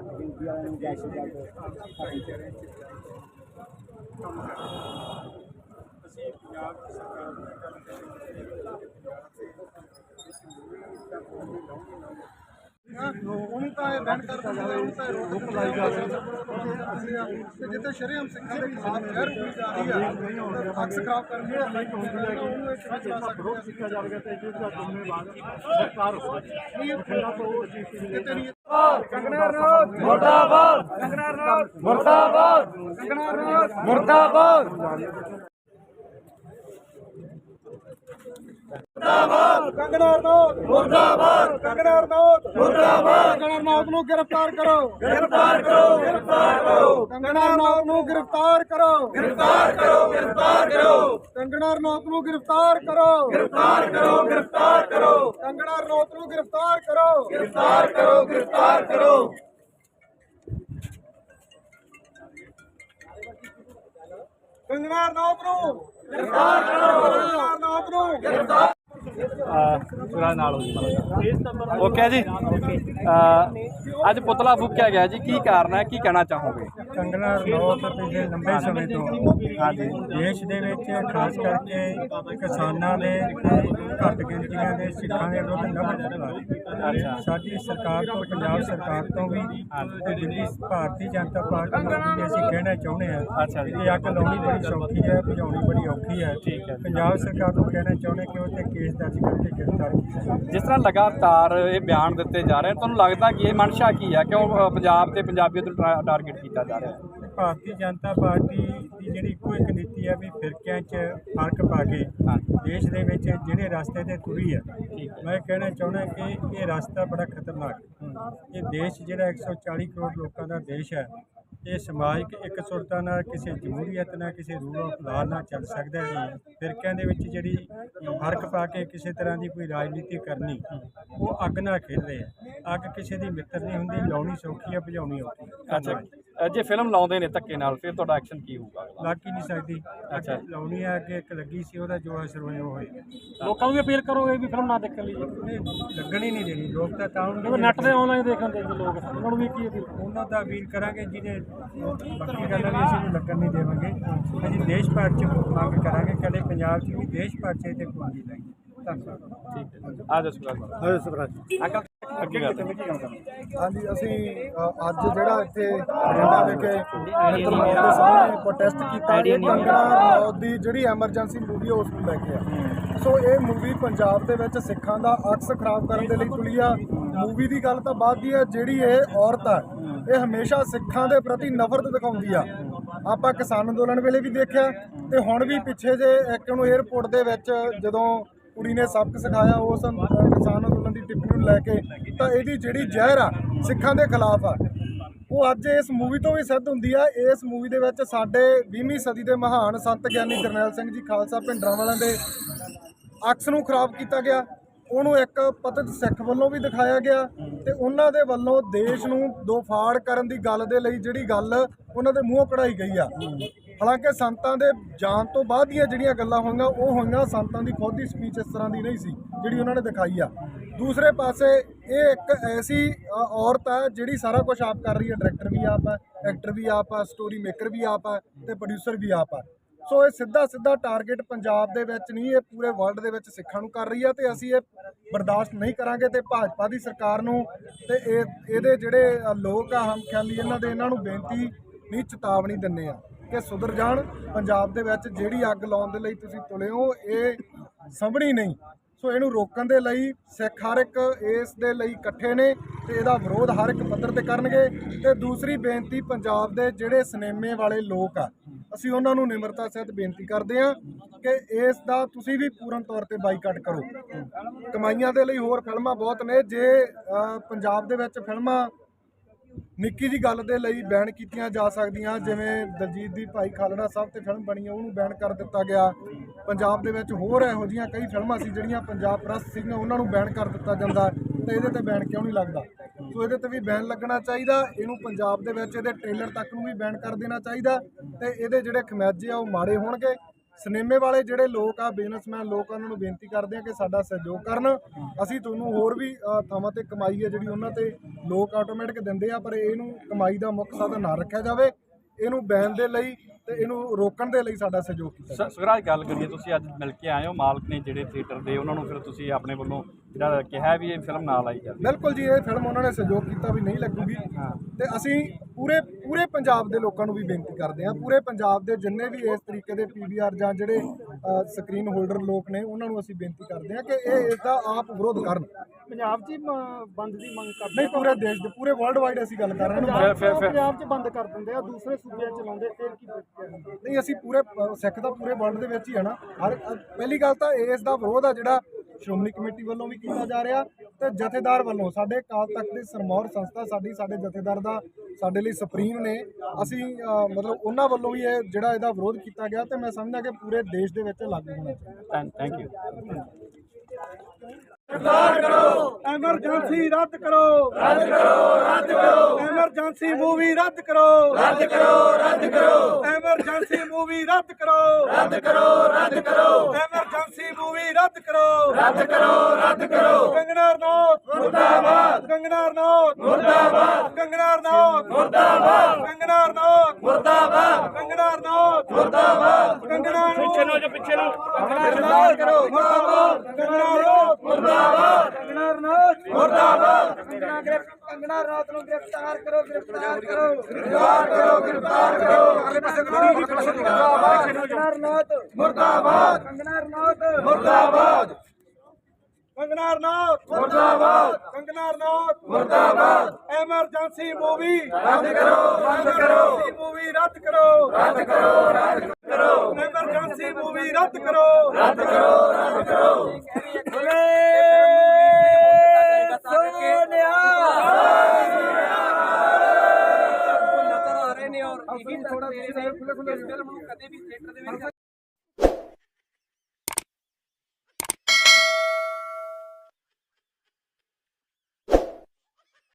ਘੱਟ ਵਾਲਿਆਂ ਨੂੰ ਜੈ ਸ਼੍ਰੀ ਅਕਾਲ ਅਸੀਂ ਪੰਜਾਬ ਸਰਕਾਰ ਦੀ ਗੱਲ ਉਹਨੂੰ ਤਾਂ ਇਹ ਬੈਨ ਕਰਦਾ ਜਾਵੇ ਉਹਨੂੰ ਤਾਂ ਰੋਕ ਲਾਈ ਜਾਵੇ ਤੇ ਜਿੱਥੇ ਸ਼ਰੀਅਮ ਸਿੱਖਾਂ ਦੇ ਖਿਲਾਫ ਗੈਰ ਹੋਈ ਜਾ ਰਹੀ ਹੈ ਅਕਸ ਖਰਾਬ ਕਰਨੀ ਹੈ ਲਾਈਕ ਹੁੰਦੀ ਹੈ ਉਹਨੂੰ ਇੱਕ ਚਲਾ ਸਕਦੇ ਹਾਂ ਸਿੱਖਿਆ ਜਾਵੇਗਾ ਤੇ ਜਿਸ ਦਾ ਜ਼ਿੰਮੇਵਾਰ ਸਰਕਾਰ ਹੋਵੇਗੀ ਇਹ ਤੇਰੀ ਕੰਗਨਾ ਰਣੌਤ ਮੁਰਦਾਬਾਦ। ਮੁਰਦਾਬਾਦ। ਰਣੌਤ ਮੁਰਦਾਬਾਦ ਕੰਗਨਾ ਰਣੌਤ ਮੁਰਦਾਬਾਦ ਕੰਗਨਾ ਰਣੌਤ ਮੁਰਦਾਬਾਦ ਕੰਗਨਾ ਰਣੌਤ ਨੂੰ ਗ੍ਰਿਫਤਾਰ ਕਰੋ ਗ੍ਰਿਫਤਾਰ ਕਰੋ ਗ੍ਰਿਫਤਾਰ ਕਰੋ ਕੰਗਨਾ ਰਣੌਤ ਨੂੰ ਗ੍ਰਿਫਤਾਰ ਕਰੋ ਗ੍ਰਿਫਤਾਰ ਕਰੋ ਗ੍ਰਿਫਤਾਰ ਕਰੋ ਕੰਗਨਾ ਰਣੌਤ ਨੂੰ ਗ੍ਰਿਫਤਾਰ ਕਰੋ ਗ੍ਰਿਫਤਾਰ ਕਰੋ ਗ੍ਰਿਫਤਾਰ ਕਰੋ ਕੰਗਨਾ ਰਣੌਤ ਨੂੰ ਗ੍ਰਿਫਤਾਰ ਕਰੋ ਗ੍ਰਿਫਤਾਰ ਕਰੋ ਗ੍ਰਿਫਤਾਰ ਕਰੋ ਕੰਗਨਾ ਰਣੌਤ ਨੂੰ ਗ੍ਰਿਫਤਾਰ ਕਰੋ ਸੁਰਾ ਨਾਲ ਹੋ ਜੀ। ਓਕੇ ਜੀ ਅੱਜ ਪੁਤਲਾ ਫੂਕਿਆ ਗਿਆ ਜੀ। ਕੀ ਕਾਰਨ ਹੈ? ਕੀ ਕਹਿਣਾ ਚਾਹੋਗੇ? ਕੰਗਨਾ ਰਣੌਤ ਪਿਛਲੇ ਲੰਬੇ ਸਮੇਂ ਤੋਂ ਦੇਸ਼ ਦੇ ਵਿੱਚ ਖਾਸ ਕਰਕੇ ਕਿਸਾਨਾਂ ਦੇ ਘੱਟ ਗਿਣਤੀਆਂ ਦੇ ਸਿੱਖਾਂ ਦੇ ਵਿਰੁੱਧ ਰਹੀ। ਹੈ ਸਾਡੀ ਸਰਕਾਰ ਤੋਂ ਪੰਜਾਬ ਸਰਕਾਰ ਤੋਂ ਵੀ ਤੇ ਦਿੱਲੀ ਭਾਰਤੀ ਜਨਤਾ ਪਾਰਟੀ ਨੂੰ ਵੀ ਅਸੀਂ ਕਹਿਣਾ ਚਾਹੁੰਦੇ ਹਾਂ। ਕਿ ਅੱਗ ਲਾਉਣੀ ਬੜੀ ਸੌਖੀ ਹੈ ਬੁਝਾਉਣੀ ਬੜੀ ਔਖੀ ਹੈ। ਠੀਕ ਹੈ। ਪੰਜਾਬ ਸਰਕਾਰ ਨੂੰ ਕਹਿਣਾ ਚਾਹੁੰਦੇ ਕਿ ਉਹ ਤੇ ਕੇਸ ਦਰਜ ਕਰਕੇ ਗ੍ਰਿਫਤਾਰ ਕੀਤਾ ਜਿਸ ਤਰ੍ਹਾਂ ਲਗਾਤਾਰ ਇਹ ਬਿਆਨ ਦਿੱਤੇ ਜਾ ਰਹੇ ਹਨ ਤੁਹਾਨੂੰ ਲੱਗਦਾ ਕਿ ਇਹ ਮਨਸ਼ਾ ਕੀ ਹੈ? ਕਿਉਂ ਪੰਜਾਬ ਤੇ ਪੰਜਾਬੀਅਤ ਨੂੰ ਟਾਰਗੇਟ ਕੀਤਾ ਜਾ ਰਿਹਾ? ਭਾਰਤੀ ਜਨਤਾ ਪਾਰਟੀ ਦੀ ਜਿਹੜੀ ਇੱਕੋ ਇੱਕ ਨੀਤੀ ਹੈ ਵੀ ਫਿਰਕਿਆਂ 'ਚ ਫ਼ਰਕ ਪਾ ਕੇ ਦੇਸ਼ ਦੇ ਵਿੱਚ ਜਿਹੜੇ ਰਸਤੇ ਤੇ ਤੁਰੀ ਹੈ। ਮੈਂ ਕਹਿਣਾ ਚਾਹੁੰਦਾ ਕਿ ਇਹ ਰਸਤਾ ਬੜਾ ਖਤਰਨਾਕ ਹੈ। ਇਹ ਦੇਸ਼ ਜਿਹੜਾ 140 ਕਰੋੜ ਲੋਕਾਂ ਦਾ ਦੇਸ਼ ਹੈ ਇਹ ਸਮਾਜਿਕ ਇਕਸੁਰਤਾ ਨਾਲ ਕਿਸੇ ਜਮਹੂਰੀਅਤ ਨਾਲ ਕਿਸੇ ਰੂਲ ਆਫ ਨਾਲ ਚੱਲ ਸਕਦਾ ਹੈ। ਫਿਰਕਿਆਂ ਦੇ ਵਿੱਚ ਜਿਹੜੀ ਫ਼ਰਕ ਪਾ ਕੇ ਕਿਸੇ ਤਰ੍ਹਾਂ ਦੀ ਕੋਈ ਰਾਜਨੀਤੀ ਕਰਨੀ ਉਹ ਅੱਗ ਨਾਲ ਖੇਡ ਰਹੇ ਆ। ਅੱਗ ਕਿਸੇ ਦੀ ਮਿੱਤਰ ਨਹੀਂ ਹੁੰਦੀ ਲਾਉਣੀ ਸੌਖੀ ਹੈ ਬੁਝਾਉਣੀ ਔਖੀ ਅੱਛਾ। ਜੇ ਫਿਲਮ ਲਾਉਂਦੇ ਨੇ ਧੱਕੇ ਨਾਲ ਫਿਰ ਤੁਹਾਡਾ ਐਕਸ਼ਨ ਕੀ ਹੋਊਗਾ ਲੱਗ ਹੀ ਨਹੀਂ ਸਕਦੀ। ਅੱਛਾ। ਲਾਉਣੀ ਆ ਅੱਗੇ ਇੱਕ ਲੱਗੀ ਸੀ ਉਹਦਾ ਜੋ ਅਸਰ ਹੋਇਆ ਉਹ ਹੋਇਆ ਲੋਕਾਂ ਨੂੰ ਵੀ ਅਪੀਲ ਕਰੋਗੇ ਵੀ ਫਿਲਮ ਨਾ ਦੇਖਣ ਲਈ? ਇਹ ਲੱਗਣ ਹੀ ਨਹੀਂ ਦੇਣੀ। ਲੋਕ ਤਾਂ ਤਾਂ ਜਿਵੇਂ ਨੈਟ ਤੇ ਆਨਲਾਈਨ ਦੇਖਣ ਦੇ ਲੋਕ ਉਹਨਾਂ ਨੂੰ ਵੀ ਕੀ ਅਪੀਲ ਉਹਨਾਂ ਦਾ ਅਪੀਲ ਕਰਾਂਗੇ ਜਿਹਦੇ ਬਾਕੀ ਗੱਲਾਂ ਵੀ ਅਸੀਂ ਨੂੰ ਲੱਗਣ ਨਹੀਂ ਦੇਵਾਂਗੇ। ਅਸੀਂ ਦੇਸ਼ ਭਰ ਚ ਮੰਗ ਕਰਾਂਗੇ ਕਦੇ ਪੰਜਾਬ ਚ ਵੀ ਦੇਸ਼ ਭਰ ਚ ਤੇ ਪੂੰਜੀ ਲਾਈ ਧੰਨਵਾਦ। ਠੀਕ ਹੈ। ਆ ਜਾ ਸੁਰਾ ਹਾਂ ਸੁਭਰਾਜ ਅੰਕਲ। ਅੱਗੇ ਗੱਲ ਹਾਂਜੀ ਅਸੀਂ ਅ, ਅੱਜ ਜਿਹੜਾ ਇੱਥੇ ਬਰਿੰਡਾ ਵਿਖੇ ਮਿੱਤਰ ਮੌਤ ਦੇ ਸਾਹਮਣੇ ਪ੍ਰੋਟੈਸਟ ਕੀਤਾ ਇਹ ਕੰਗਣਾ ਰਣੌਤ ਦੀ ਜਿਹੜੀ ਐਮਰਜੈਂਸੀ ਮੂਵੀ ਹੈ ਉਸ ਨੂੰ ਲੈ ਕੇ ਆ। ਸੋ ਇਹ ਮੂਵੀ ਪੰਜਾਬ ਦੇ ਵਿੱਚ ਸਿੱਖਾਂ ਦਾ ਅਕਸ ਖਰਾਬ ਕਰਨ ਦੇ ਲਈ ਤੁਲੀ ਆ। ਮੂਵੀ ਦੀ ਗੱਲ ਤਾਂ ਬਾਅਦ ਦੀ ਹੈ ਜਿਹੜੀ ਇਹ ਔਰਤ ਆ ਇਹ ਹਮੇਸ਼ਾ ਸਿੱਖਾਂ ਦੇ ਪ੍ਰਤੀ ਨਫ਼ਰਤ ਦਿਖਾਉਂਦੀ ਆ। ਆਪਾਂ ਕਿਸਾਨ ਅੰਦੋਲਨ ਵੇਲੇ ਵੀ ਦੇਖਿਆ ਤੇ ਹੁਣ ਵੀ ਪਿੱਛੇ ਜੇ ਇੱਕ ਨੂੰ 에어ਪੋਰਟ ਦੇ ਵਿੱਚ ਜਦੋਂ ਕੁੜੀ ਨੇ ਸਬਕ ਸਿਖਾਇਆ ਉਸ ਅੰਦ- ਕਿਸਾਨ ਅੰਦੋਲਨ ਦੀ ਟਿੱਪਣੀ ਨੂੰ ਲੈ ਕੇ, ਤਾਂ ਇਹਦੀ ਜਿਹੜੀ ਜ਼ਹਿਰ ਆ, ਸਿੱਖਾਂ ਦੇ ਖਿਲਾਫ ਆ। ਉਹ ਅੱਜ ਇਸ ਮੂਵੀ ਤੋਂ ਵੀ ਸਿੱਧ ਹੁੰਦੀ ਆ। ਇਸ ਮੂਵੀ ਦੇ ਵਿੱਚ ਸਾਡੇ 20ਵੀਂ ਸਦੀ ਦੇ ਮਹਾਨ ਸੰਤ ਗਿਆਨੀ ਜਰਨੈਲ ਸਿੰਘ ਜੀ ਖਾਲਸਾ ਭਿੰਡਰਾਂ ਵਾਲਿਆਂ ਦੇ ਅਕਸ ਨੂੰ ਖਰਾਬ ਕੀਤਾ ਗਿਆ। ਉਹਨੂੰ ਇੱਕ ਪਤਿਤ ਸਿੱਖ ਵੱਲੋਂ ਵੀ ਦਿਖਾਇਆ ਗਿਆ ਤੇ ਉਹਨਾਂ ਦੇ ਵੱਲੋਂ ਦੇਸ਼ ਨੂੰ ਦੋ ਫਾੜ ਕਰਨ ਦੀ ਗੱਲ ਦੇ ਲਈ ਜਿਹੜੀ ਗੱਲ ਉਹਨਾਂ ਦੇ ਮੂੰਹੋਂ ਕਢਾਈ ਗਈ ਆ। ਹਾਲਾਂਕਿ ਸੰਤਾਂ ਦੇ ਜਾਣ ਤੋਂ ਬਾਅਦ ਦੀਆਂ ਜਿਹੜੀਆਂ ਗੱਲਾਂ ਹੋਈਆਂ, ਉਹ ਹੋਈਆਂ ਸੰਤਾਂ ਦੀ ਖੁਦ ਦੀ ਸਪੀਚ ਇਸ ਤਰ੍ਹਾਂ ਦੀ ਨਹੀਂ ਸੀ, ਜਿਹੜੀ ਉਹਨਾਂ ਨੇ ਦਿਖਾਈ ਆ। ਦੂਸਰੇ ਪਾਸੇ ਇਹ ਇੱਕ ਐਸੀ ਔਰਤ ਆ ਜਿਹੜੀ ਸਾਰਾ ਕੁਝ ਆਪ ਕਰ ਰਹੀ ਹੈ ਡਾਇਰੈਕਟਰ ਵੀ ਆਪ ਹੈ ਐਕਟਰ ਵੀ ਆਪ ਹੈ ਸਟੋਰੀ ਮੇਕਰ ਵੀ ਆਪ ਹੈ ਤੇ ਪ੍ਰੋਡਿਊਸਰ ਵੀ ਆਪ ਹੈ ਸੋ ਇਹ ਸਿੱਧਾ ਸਿੱਧਾ ਟਾਰਗੇਟ ਪੰਜਾਬ ਦੇ ਵਿੱਚ ਨਹੀਂ, ਇਹ ਪੂਰੇ ਵਰਲਡ ਦੇ ਵਿੱਚ ਸਿੱਖਾਂ ਨੂੰ ਕਰ ਰਹੀ ਆ ਤੇ ਅਸੀਂ ਇਹ ਬਰਦਾਸ਼ਤ ਨਹੀਂ ਕਰਾਂਗੇ ਤੇ ਭਾਜਪਾ ਦੀ ਸਰਕਾਰ ਨੂੰ ਤੇ ਇਹ, ਇਹਦੇ ਜਿਹੜੇ ਲੋਕ ਆ ਹਮ ਖਿਆਲੀ ਇਹਨਾਂ ਦੇ ਇਹਨਾਂ ਨੂੰ ਬੇਨਤੀ ਨਹੀਂ, ਚੇਤਾਵਨੀ ਦਿੰਨੇ ਆ। ਕਿ ਸੁਧਰ ਜਾਣ। ਪੰਜਾਬ ਦੇ ਵਿੱਚ ਜਿਹੜੀ ਅੱਗ ਲਾਉਣ ਦੇ ਲਈ ਤੁਸੀਂ ਤੁਲੇ ਹੋ, ਇਹ ਸੰਭਣੀ ਨਹੀਂ। ਸੋ ਇਹਨੂੰ ਰੋਕਣ ਦੇ ਲਈ ਸਿੱਖ ਹਰ ਇੱਕ ਇਸ ਦੇ ਲਈ ਇਕੱਠੇ ਨੇ ਤੇ ਇਹਦਾ ਵਿਰੋਧ ਹਰ ਇੱਕ ਪੱਧਰ ਤੇ ਕਰਨਗੇ। ਤੇ ਦੂਸਰੀ ਬੇਨਤੀ ਪੰਜਾਬ ਦੇ ਜਿਹੜੇ ਸਿਨੇਮੇ ਵਾਲੇ ਲੋਕ ਆ, ਅਸੀਂ ਉਹਨਾਂ ਨੂੰ ਨਿਮਰਤਾ ਸਹਿਤ ਬੇਨਤੀ ਕਰਦੇ ਹਾਂ ਕਿ ਇਸ ਦਾ ਤੁਸੀਂ ਵੀ ਪੂਰਨ ਤੌਰ ਤੇ ਬਾਈਕਾਟ ਕਰੋ। ਕਮਾਈਆਂ ਦੇ ਲਈ ਹੋਰ ਫਿਲਮਾਂ ਬਹੁਤ ਨੇ। ਜੇ ਪੰਜਾਬ ਦੇ ਵਿੱਚ ਫਿਲਮਾਂ ਨਿੱਕੀ ਜੀ ਗੱਲ ਦੇ ਲਈ ਬੈਨ ਕੀਤੀਆਂ ਜਾ ਸਕਦੀਆਂ, ਜਿਵੇਂ ਦਲਜੀਤ ਦੀ ਭਾਈ ਖਾਲੜਾ ਸਾਹਿਬ ਤੇ ਫਿਲਮ ਬਣੀ ਉਹਨੂੰ ਬੈਨ ਕਰ ਦਿੱਤਾ ਗਿਆ। ਪੰਜਾਬ ਦੇ ਵਿੱਚ ਹੋਰ ਇਹੋ ਜਿਹੀਆਂ ਕਈ ਫਿਲਮਾਂ ਸੀ ਜਿਹੜੀਆਂ ਪੰਜਾਬ ਪ੍ਰੈਸ ਸੀਗੀਆਂ, ਉਹਨਾਂ ਨੂੰ ਬੈਨ ਕਰ ਦਿੱਤਾ ਜਾਂਦਾ ਤੇ ਇਹਦੇ ਤੇ ਬੈਨ ਕਿਉਂ ਨਹੀਂ ਲੱਗਦਾ? ਸੋ ਇਹਦੇ ਤੇ ਵੀ ਬੈਨ ਲੱਗਣਾ ਚਾਹੀਦਾ, ਇਹਨੂੰ ਪੰਜਾਬ ਦੇ ਵਿੱਚ ਇਹਦੇ ਟ੍ਰੇਲਰ ਤੱਕ ਨੂੰ ਵੀ ਬੈਨ ਕਰ ਦੇਣਾ ਚਾਹੀਦਾ ਤੇ ਇਹਦੇ ਜਿਹੜੇ ਖਮੈਜੇ ਆ, ਉਹ ਮਾੜੇ ਹੋਣਗੇ। ਸਿਨੇਮੇ ਵਾਲੇ ਜਿਹੜੇ ਲੋਕ ਆ ਬਿਜ਼ਨਸਮੈਨ ਲੋਕ ਉਹਨਾਂ ਨੂੰ ਬੇਨਤੀ ਕਰਦੇ ਆ ਕਿ ਸਾਡਾ ਸਹਿਯੋਗ ਕਰਨ। ਅਸੀਂ ਤੁਹਾਨੂੰ ਹੋਰ ਵੀ ਥਾਵਾਂ ਤੇ ਕਮਾਈ ਹੈ ਜਿਹੜੀ ਉਹਨਾਂ ਤੇ ਲੋਕ ਆਟੋਮੈਟਿਕ ਦਿੰਦੇ ਆ, ਪਰ ਇਹਨੂੰ ਕਮਾਈ ਦਾ ਮੁੱਖ ਸਾਧਨ ਨਾ ਰੱਖਿਆ ਜਾਵੇ। ਇਹਨੂੰ ਬੈਨ ਦੇ ਲਈ ਤੇ ਇਹਨੂੰ ਰੋਕਣ ਦੇ ਲਈ ਸਾਡਾ ਸਹਿਯੋਗ ਕੀਤਾ। ਸ- ਸੁਖਰਾਜ ਗੱਲ ਕਰੀਏ ਤੁਸੀਂ ਅੱਜ ਮਿਲ ਕੇ ਆਏ ਹੋ ਮਾਲਕ ਨੇ ਜਿਹੜੇ ਥੀਏਟਰ ਦੇ ਉਹਨਾਂ ਨੂੰ ਫਿਰ ਤੁਸੀਂ ਆਪਣੇ ਵੱਲੋਂ ਜਿਹੜਾ ਕਿਹਾ ਵੀ ਇਹ ਫਿਲਮ ਨਾ ਲਾਈ ਜਾਵੇ ਬਿਲਕੁਲ ਜੀ ਇਹ ਫਿਲਮ ਉਹਨਾਂ ਨੇ ਸਹਿਯੋਗ ਕੀਤਾ ਵੀ ਨਹੀਂ ਲੱਗੂਗੀ। ਤੇ ਅਸੀਂ ਪੂਰੇ ਪੂਰੇ ਪੰਜਾਬ ਦੇ ਲੋਕਾਂ ਨੂੰ ਵੀ ਬੇਨਤੀ ਕਰਦੇ ਹਾਂ ਪੂਰੇ ਪੰਜਾਬ ਦੇ ਜਿੰਨੇ ਵੀ ਇਸ ਤਰੀਕੇ ਦੇ ਪੀਵੀਆਰ ਜਾਂ ਜਿਹੜੇ ਸਕਰੀਨ ਹੋਲਡਰ ਲੋਕ ਨੇ ਉਹਨਾਂ ਨੂੰ ਅਸੀਂ ਬੇਨਤੀ ਕਰਦੇ ਹਾਂ ਕਿ ਇਹ ਇਸ ਦਾ ਆਪ ਵਿਰੋਧ ਕਰਨ। ਪੰਜਾਬ 'ਚ ਹੀ ਮ- ਬੰਦ ਦੀ ਮੰਗ ਕਰਦੇ ਨਹੀਂ ਪੂਰੇ ਦੇਸ਼ ਦੇ ਪੂਰੇ ਵਰਲਡ ਵਾਈਡ ਅਸੀਂ ਗੱਲ ਕਰ ਰਹੇ ਹਾਂ। ਪੰਜਾਬ 'ਚ ਬੰਦ ਕਰ ਦਿੰਦੇ ਆ ਦੂਸਰੇ ਸੂਬਿਆਂ 'ਚ ਲਾਉਂਦੇ ਫਿਰ ਕੀ ਪ੍ਰਤੀਕਿਰਿਆ? ਨਹੀਂ ਅਸੀਂ ਪੂਰੇ ਅ, ਸਿੱਖ ਦਾ ਪੂਰੇ ਵਰਲਡ ਦੇ ਵਿੱਚ ਹੀ ਹੈ ਨਾ। ਹਰ ਅ, ਪਹਿਲੀ ਗੱਲ ਤਾਂ ਇਸ ਦਾ ਵਿਰੋਧ ਆ ਜਿਹੜਾ ਸ਼੍ਰੋਮਣੀ ਕਮੇਟੀ ਵੱਲੋਂ ਵੀ ਕੀਤਾ ਜਾ ਰਿਹਾ ਤੇ ਜਥੇਦਾਰ ਵੱਲੋਂ। ਸਾਡੇ ਅਕਾਲ ਤਖਤ ਦੀ ਸਰਮੌਰ ਸੰਸਥਾ ਸਾਡੀ ਸਾਡੇ ਜਥੇਦਾਰ ਦਾ ਸਾਡੇ ਲਈ ਸੁਪਰੀਮ ਨੇ। ਅਸੀਂ ਅ, ਮਤਲਬ ਉਹਨਾਂ ਵੱਲੋਂ ਵੀ ਇਹ ਜਿਹੜਾ ਇਹਦਾ ਵਿਰੋਧ ਕੀਤਾ ਗਿਆ ਤੇ ਮੈਂ ਸਮਝਦਾ ਕਿ ਪੂਰੇ ਦੇਸ਼ ਦੇ ਵਿੱਚ ਲਾਗੂ ਹੋਣਾ ਚਾਹੀਦਾ। ਥੈਂਕ ਯੂ ਐਮਰਜੈਂਸੀ ਰੱਦ ਕਰੋ। ਰੱਦ ਕਰੋ ਰੱਦ ਕਰੋ। ਐਮਰਜੈਂਸੀ ਮੂਵੀ ਰੱਦ ਕਰੋ। ਰੱਦ ਕਰੋ ਰੱਦ ਕਰੋ। ਐਮਰਜੈਂਸੀ ਮੂਵੀ ਰੱਦ ਕਰੋ। ਰੱਦ ਕਰੋ ਰੱਦ ਕਰੋ। ਐਮਰਜੈਂਸੀ ਮੂਵੀ ਰੱਦ ਕਰੋ। ਰੱਦ ਕਰੋ ਰੱਦ ਕਰੋ। ਕੰਗਨਾ ਰਣੌਤ ਮੁਰਦਾਬਾਦ। ਕੰਗਨਾ ਰਣੌਤ ਮੁਰਦਾਬਾਦ। ਕੰਗਨਾ ਰਣੌਤ ਮੁਰਦਾਬਾਦ। ਕੰਗਨਾ ਰਣੌਤ ਮੁਰਦਾਬਾਦ। ਕੰਗਨਾ ਰਣੌਤ ਮੁਰਦਾਬਾਦ। ਕੰਗਨਾ ਪਿੱਛੇ ਨੂੰ ਜੋ ਪਿੱਛੇ ਨੂੰ। ਕੰਗਨਾ ਰਣੌਤ ਕਰੋ। ਮੁਰਦਾਬਾਦ। ਕੰਗਨਾ ਰਣੌਤ ਮੁਰਦਾਬਾਦ ਕੰਗਨਾ ਰਣੌਤ ਮੁਰਦਾਬਾਦ ਕੰਗਨਾ ਗ੍ਰਿਫਤ ਰਣੌਤ ਨੂੰ ਗ੍ਰਿਫਤਾਰ ਕਰੋ ਗ੍ਰਿਫਤਾਰ ਕਰੋ। ਗ੍ਰਿਫਤਾਰ ਕਰੋ ਗ੍ਰਿਫਤਾਰ ਕਰੋ। ਅਗਲੇ ਪਾਸੇ ਕੰਗਨਾ ਰਣੌਤ। ਮੁਰਦਾਬਾਦ। ਕੰਗਨਾ ਰਣੌਤ। ਮੁਰਦਾਬਾਦ। ਕੰਗਨਾ ਰਣੌਤ। ਮੁਰਦਾਬਾਦ। ਕੰਗਨਾ ਰਣੌਤ। ਮੁਰਦਾਬਾਦ। ਐਮਰਜੈਂਸੀ ਮੂਵੀ ਰੱਦ ਕਰੋ ਰੱਦ ਕਰੋ ਐਮਰਜੈਂਸੀ ਮੂਵੀ ਰੱਦ ਕਰੋ ਰੱਦ ਕਰੋ ਰੱਦ ਕਰੋ ਸੋਨਿਆ ਨਜ਼ਰ ਆ ਰਹੇ ਨੇ ਔਰ ਇਹ ਵੀ ਥੋੜਾ ਫਿਲਮ ਨੂੰ ਕਦੇ ਵੀ ਥੀਏਟਰ ਦੇ ਵਿੱਚ